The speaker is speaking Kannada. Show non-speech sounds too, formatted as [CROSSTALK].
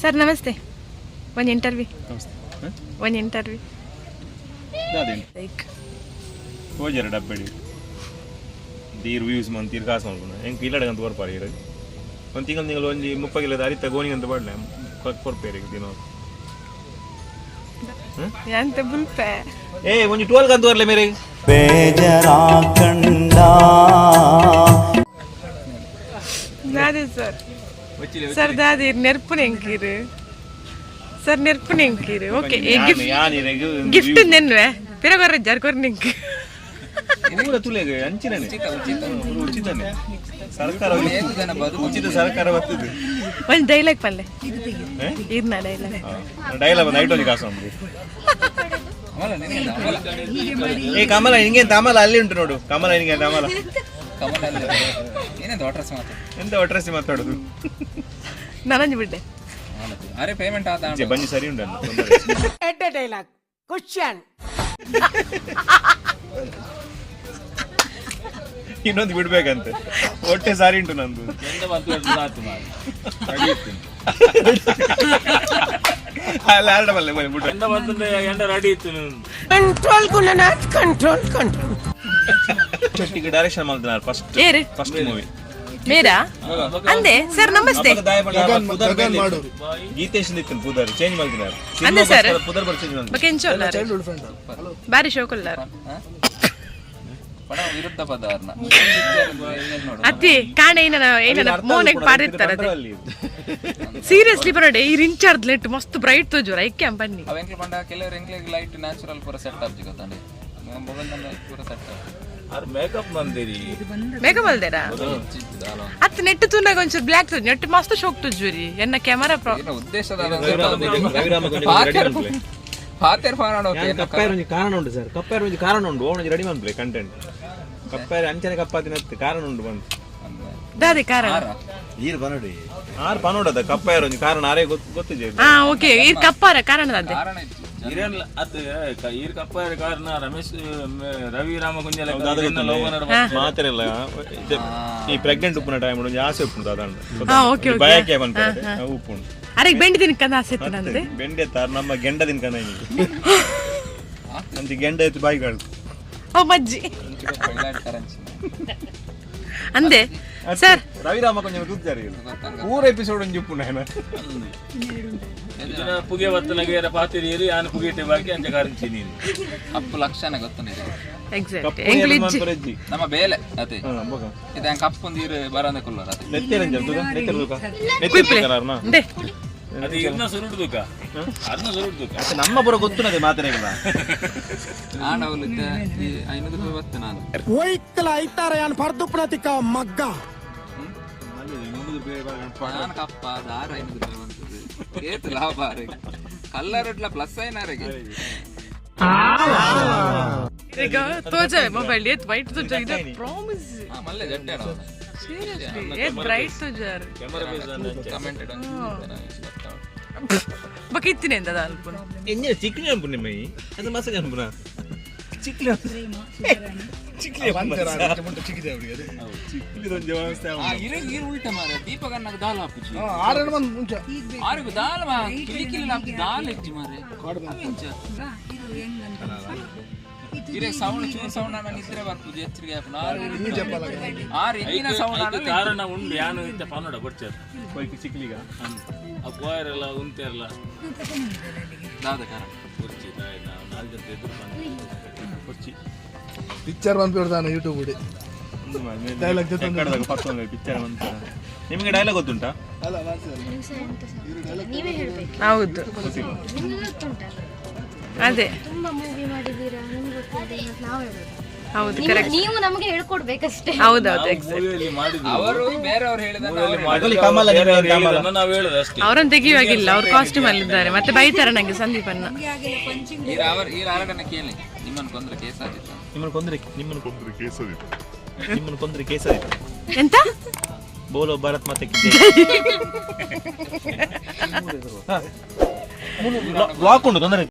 ಸರ್ ನಮಸ್ತೆ. ಒಂದು ಇಂಟರ್ವ್ಯೂ? ಒಂದು ಇಂಟರ್ವ್ಯೂ ಲೈಕ್ ಹೋಜಾರ ಡಬ್ಬಡಿ ದೀರ್ ವ್ಯೂಸ್ ಮಂತ್ ತೀರ್ ಕಾಸು ಮಾಡ್ಕೊಂಡು ಹೆಂಗೆ ಇಲ್ಲಡಗಂತ ಕೊರ್ಪಾರ ಇರ ಒಂದು ತಿಂಗಳು ತಿಂಗಳು ಒಂಜಿ ಮುಪ್ಪ ಗಿಲ್ಲದ ಅರಿತ ಗೋಣಿಗಂತ ಬಡ್ಲೆ ಕೊರ್ಪೇರಿ ದಿನ ಎಂತ ಬುಲ್ಪೆ ಏ ಒಂಜಿ ಟೋಲ್ ಕಂತ ಬರ್ಲೆ ಮೇರೆ ಬೇಜರಾಕಂಡ ನಾದೇ ಸರ್ ಸರ್ ದಾದಿ ನೆರ್ಪು ನೆಂಕೀರು ಸರ್ ನೆರ್ಪು ನೆಂಕೀರು ಓಕೆ ಗಿಫ್ಟ್ ನೆನ್ವೆ ಪಿರಗೊರ ಜರ್ಕೊರ್ ನೆಂಕ್ ಪೂರ ತುಲೆಗೆ ಹಂಚಿನೇ ಉಚಿತನೇ. ಸರ್ಕಾರ ಉಚಿತ ಸರ್ಕಾರ ಬರ್ತದೆ. ಒಂದು ಡೈಲಾಗ್ ಪಲ್ಲೆ. ಡೈಲಾಗ್ ಡೈಲಾಗ್ ಒಂದು ಐಟೋನಿ ಕಾಸು ನಮ್ಗೆ ಏ ಕಮಲ ಹಿಂಗೆ ತಮಲ ಅಲ್ಲಿ ಉಂಟು ನೋಡು. ಕಮಲ ಅಡ್ರೆಸ್ ಮಾತು? ಎಂತ ಒಟ್ರಸಿ ಮಾತಾಡುದು? ನನಂಜು ಬಿಡ್ಡೆ ಅರೆ ಪೇಮೆಂಟ್ ಆದ ಬನ್ನಿ ಸರಿ ಉಂಟು ಎಡ್ಡ ಡೈಲಾಗ್ ಕ್ವಶನ್ [LAUGHS] ಇನ್ನೊಂದು ಬಿಡ್ಬೇಕಂತೆ. ಒಟ್ಟೆ ಸಾರಿ ಉಂಟು ನಂದು. [LAUGHS] ಅಲ್ಲ ಆಡಬಲ್ಲೆ ರೆಡಿ ಇತ್ತು ಕಂಟ್ರೋಲ್ ಗುಣನಾಥ್ ಕಂಟ್ರೋಲ್ ಕಂಟ್ರೋಲ್ ಶೆಟ್ಟಿಗೆ ಡೈರೆಕ್ಷನ್ ಫಸ್ಟ್ ಏರು ಫಸ್ಟ್ ಮೂವಿ ಮೇರಾ? ಅಂದೆ ಸರ್ ನಮಸ್ತೆ. ಗೀತೇಶ್ ನಿತ್ತಿನ ಪುದರ್ ಚೇಂಜ್ ಅಂದೆ ಸರ್ ಪುದರ್ ಬಾರಿ ಶೋಕೊಲ್ಲಾರ. ಪಡ ವಿರುದ್ಧ ಪದಾರ್ನ. ಅತ್ತಿ ಕಾಣ ಏನನ ಏನನ ಮೋನೆಗ್ ಪಾಡಿರ್ತಾರ ಸೀರಿಯಸ್ಲಿ ಬರೋಡೆ ಈ ರಿಂಚಾರ್ಜ್ ಲೈಟ್ ಮಸ್ತ್ ಬ್ರೈಟ್ ತೋಜುರ ಐಕ್ಯ ಬನ್ನಿ. ಅವ ಎಂಕ್ಲೆ ಪಂಡ ಕೆಲವರು ಲೈಟ್ ನ್ಯಾಚುರಲ್ ಪೂರ ಸೆಟ್ ಆಪ್ಜಿ ಜಿಗತಾನೆ ಮೊಬೈಲ್ ಪೂರ ಸೆಟ್ ಮೇಕಪ್ ಬಂದಿರಿ. ತೂನಾಗ ಒಂಚೂರು ಬ್ಲ್ಯಾಕ್ ತೋಜ್ ನೆಟ್ ಮಸ್ತ್ ಶೋಕ್ ತೋಜುರಿ ಎನ್ನ ಕ್ಯಾಮರಾ ಪ್ರಾ ಏನೋ ಉದ್ದೇಶದ ರವಿರಾಮ ಕೊಂಚ ready ಮಾಡ್ಲೆ. ಪಾತೆರ್ ಫಾನಾಡೋ ಕಪ್ಪಾಯರ್ ಒಂಜಿ ಕಾರಣ ಉಂಟು ಸರ್ ಕಪ್ಪಾಯರ್ ಒಂಜಿ ಕಾರಣ ಉಂಟು ಓಣಜಿ ರೆಡಿ ಮಾಡ್ಲಿ ಕಂಟೆಂಟ್ ಕಪ್ಪಾಯರ್ ಅಂಚನೆ ಕಪ್ಪಾತಿನ ಕಾರಣ ಉಂಟು ಬಂದು ದಾದಿ ಕಾರಣ ಆರು ಪನೋಡದ ಕಪ್ಪಾಯರ್ ಒಂಜಿ ಕಾರಣ ಆರೇ ಗೊತ್ತಿದೆ ಹಾ ಓಕೆ ಈ ಕಪ್ಪಾರ ಕಾರಣ ಅದೇ ಕಾರಣ ಇತ್ತು ಇರಲ್ಲ ಅದು ಈರ್ ಕಪ್ಪಾರ ಕಾರಣ ರಮೇಶ್ ಮ- ರವಿ ರಾಮ ಕುಂಜಲ ಮಾತ್ರ ಇಲ್ಲ ಇದು ಈ ಪ್ರೆಗ್ನೆಂಟ್ ಉಪ್ಪುನ ಟೈಮ್ ಒಂಜಿ ಆಸೆ ಉಪ್ಪುಂಟು ಅದಂಡ ಹಾ, okay, okay. ಬಯಕೆ ಬಂತ ಉಪ್ಪು ಉಂಟು ಅರೆಗ್ ಬೆಂಡಿ ತಿನ್ಕಂದ ಆಸೆ ಇತ್ತು ನಂದು. ಬೆಂಡೆ ತಾರ ನಮ್ಮ ಗೆಂಡ ತಿನ್ಕಂದ ಅಂತಿ ಗೆಂಡ ಇತ್ತು ಬಾಯಿ ಕಾಳು ಓ ಮಜ್ಜಿ. ಅಂದೆ. ಸರ್. ರವಿರಾಮ ಕೊಂಚ ದುಡ್ತಾರೆ ಪೂರ ಎಪಿಸೋಡ್ ಒಂಜಿ ಉಪ್ಪು ನಾನು. ಪುಗೆ ಬತ್ತನಗೇರ ಪಾತಿರಿಯರಿ ಆನ ಪುಗೆಟೆ ಬಾಕಿ ಅಂಜ ಕಾರಿಂಚಿ ನೀನು. ಅಪ್ಪು ಲಕ್ಷಣ ಗೊತ್ತನಿದೆ ಎಕ್ಸಾಕ್ಟ್ ಅಜ್ಜಿ? ನಮ್ಮ ಬೇಲೆ ಅತೆ ಇದೆ ಕಪ್ಪು ನೀರು ಬರಂದ ಕುಲ್ಲರ ಅತೆ ನೆತ್ತಿರಂಜ ನೆತ್ತಿರಂಜ ತುಗ? ನೆತ್ತೇರ ತುಗ? ನೆತ್ತೇರ ತುಗರಾರ್ನ? ಅಂದೆ ಅದು ಇರ್ನ ಸುರುಡ್ದುಕ ಅರ್ನ ಸುರುಡ್ದುಕ ಮತ್ತೆ ನಮ್ಮ ಪುರ ಗೊತ್ತು ನಗೆ ಮಾತನೆಗಳ ಆಡ ಅವಲಿದ್ದ ಈ ಐನೂರು ರೂಪಾಯಿ ಬತ್ತೆ ನಾನು ಒಯ್ಕಲ ಐತಾರ ಯಾನ್ ಪರ್ದುಪ್ನತಿಕ ಮಗ್ಗ ನಾನು ಕಪ್ಪ ದಾರ ಐನೂರು ರೂಪಾಯಿ ಬಂತದೆ ಏತು ಲಾಭ ಆರೆಗೆ ಕಲ್ಲರ್ ಇಡ್ಲ ಪ್ಲಸ್ ಐನಾರೆಗೆ ಈಗ ತೋಜವೆ ಮೊಬೈಲ್ ಏತ್ ವೈಟ್ ತೋಜ ಇದು ಪ್ರಾಮಿಸ್ ಹಾ ಮಲ್ಲೆ ಜಡ್ಡೆ ಅಣ್ಣ ಸೀರಿಯಸ್ಲಿ ಏತ್ ಬ್ರೈಟ್ ತೋಜಾರ್ ಕಮೆಂಟೆಡ್ ಬಕ ಇತ್ತಿನ ಎಂದ ಅಲ್ಪುನ? ಎಂಜಿನ ಚಿಕ್ಲಿ ಅನ್ಪು ನಿಮ್ಮ. ಈ? ಅದು ಮಸಾಜ್ ಅನ್ಪುನ? ಚಿಕ್ಲಿ [LAUGHS] ಚಿಕ್ಲಿ ಚಿಕ್ಲಿ ಆ ಇರಗ್ ಇರ್ ಉಲ್ಟ ಮಾರೆ ದೀಪಗನ್ನಗ ದಾಲ್ ಹಾಪುಚಿ ಆರೇಳು ಮಂದಿ ಮುಂಚೆ ಆರಿಗು ದಾಲ್ ಮಾ ದಾಲ್ ಹೆಚ್ಚಿ ಮಾರೆ ಇಂಚ ಸೌಂಡ್ ಚೂರ್ ಸೌಂಡ್ ಅನ್ನ ನಿದ್ರೆ ಎಚ್ಚರಿಗೆ ಸೌಂಡ್ ಅನ್ನ ಕಾರಣ ಉಂಡು ಯಾನು ಇತ್ತ ಪನ್ನಡ ಬರ್ಚಾರ ಕೊಯ್ಕು ಚಿಕ್ಲಿಗ ಆ ದಾದ ಕಾರಣ. ಕುರ್ಚಿ ನಾಲ್ಕು ಜನ ಎದುರು ಬಂದು. ಪಿಕ್ಚರ್ ಬಂದ್ಬಿಡ್ತಾನೆ ಯೂಟ್ಯೂಬ್ ಬಿಡಿ Dialogue ಜೊತೆ ಒಂದು- ಕಡದಾಗ ಪಕ್ಕ ಪಿಕ್ಚರ್ ಅಂತ ನಿಮಗೆ ಡೈಲಾಗ್ ಗೊತ್ತುಂಟಾ? ಹೌದು. ಅದೇ ತುಂಬಾ ಮೂವಿ ಮಾಡಿದೀರಾ ನಿಮ್ಗೆ ಗೊತ್ತಿದೆ ಮತ್ತೆ ನಾವು ಹೇಳೋದು ಹೌದು ನೀವು- ಕರೆಕ್ಟ್ ನೀವು ನಮಗೆ ಹೇಳ್ಕೊಡ್ಬೇಕಷ್ಟೇ. ಹೌದೌದು ಎಕ್ಸಾಕ್ಟ್ ಅವರು ಬೇರೆಯವ್ರು ಹೇಳಿದ ನಾವು ಹೇಳುದು ಅಷ್ಟೇ ಅವರನ್ನು ತೆಗಿಯುವಾಗಿಲ್ಲ ಅವ್ರ ಕಾಸ್ಟ್ಯೂಮ್ ಅಲ್ಲಿ ಇದ್ದಾರೆ. ಮತ್ತೆ ಬೈತಾರೆ ನಂಗೆ ಸಂದೀಪನ್ನ. ಈ ಅವರ್ ಈ ಆರಡನ್ನ ಕೇಳಿ. ನಿಮ್ಮನ್ನು ಕೊಂದ್ರೆ ಕೇಸ್ ಆಗಿತ್ತು ನಿಮ್ಮನ್ನು ಕೊಂದ್ರೆ ನಿಮ್ಮನ್ನು ಕೊಂದ್ರೆ ಕೇಸದಿತ್ತು ನಿಮ್ಮನ್ನು ಕೊಂದ್ರೆ ಕೇಸ ಆಯ್ತು? ಎಂತ? ಬೋಲೋ ಭಾರತ್ ಮಾತೆ ಬ್ಲಾಕ್ [LAUGHS] ಉಂಟು ತೊಂದರೆ